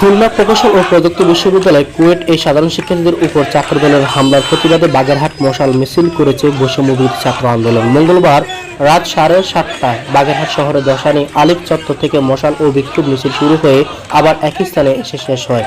খুলনা প্রকৌশল ও প্রযুক্তি বিশ্ববিদ্যালয় কুয়েট এই সাধারণ শিক্ষার্থীদের উপর চাকর দলের হামলার প্রতিবাদে বাগেরহাট মশাল মিছিল করেছে বৈষম্যবিরোধী ছাত্র আন্দোলন। মঙ্গলবার রাত সাড়ে সাতটায় বাগেরহাট শহরের দশানী আলিফ চত্বর থেকে মশাল ও বিক্ষোভ মিছিল শুরু হয়ে আবার একই স্থানে এসে শেষ হয়।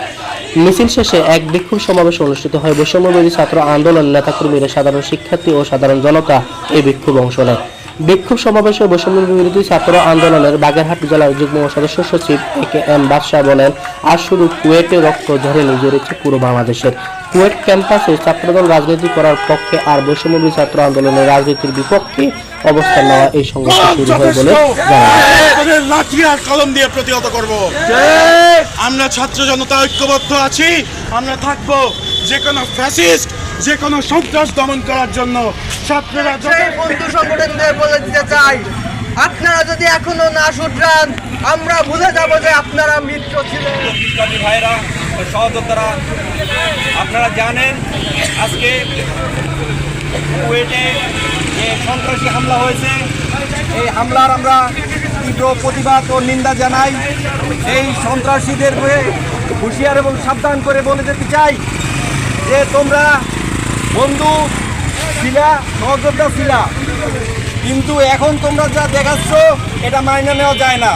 মিছিল শেষে এক বিক্ষোভ সমাবেশ অনুষ্ঠিত হয়। বৈষম্যবিরোধী ছাত্র আন্দোলন নেতাকর্মীরা সাধারণ শিক্ষার্থী ও সাধারণ জনতা এই বিক্ষোভ অংশ নেয় বিক্ষোভ সমাবেশে বৈষম্য বিরোধী ছাত্র আন্দোলনের বাগেরহাট জেলার যুগ্ম সদস্য সচিব এ কে এম বাদশাহ বলেন আজ শুধু কুয়েটে রক্ত ঝরেনি জড়েছে পুরো বাংলাদেশের। কুয়েট ক্যাম্পাসে ছাত্রদল রাজনীতি করার পক্ষে আর বৈষম্য ছাত্র আন্দোলনের রাজনীতির বিপক্ষে অবস্থান নেওয়া এই সংঘর্ষ শুরু হয় বলে লাঠি আর কলম দিয়ে প্রতিহত করব। আমরা ছাত্র জনতা ঐক্যবদ্ধ আছি আমরা থাকব যে কোনো ফ্যাসিস্ট যে কোনো সন্ত্রাস দমন করার জন্য ছাত্ররা যত- বন্ধু সংগঠনদের বলে দিতে চাই আপনারা যদি এখনও না শুধরান আমরা ভুলে যাব যে আপনারা মিত্র ছিলেন। ভাইরা সহযোদ্ধারা আপনারা জানেন আজকে কুয়েটে যে সন্ত্রাসী হামলা হয়েছে এই হামলার আমরা তীব্র প্রতিবাদ ও নিন্দা জানাই। এই সন্ত্রাসীদের হয়ে হুঁশিয়ার এবং সাবধান করে বলে যেতে চাই যে তোমরা বন্ধু ছিলা সহযোদ্ধা ছিলা কিন্তু এখন তোমরা যা দেখাচ্ছ এটা মাইনে নেওয়া যায় না।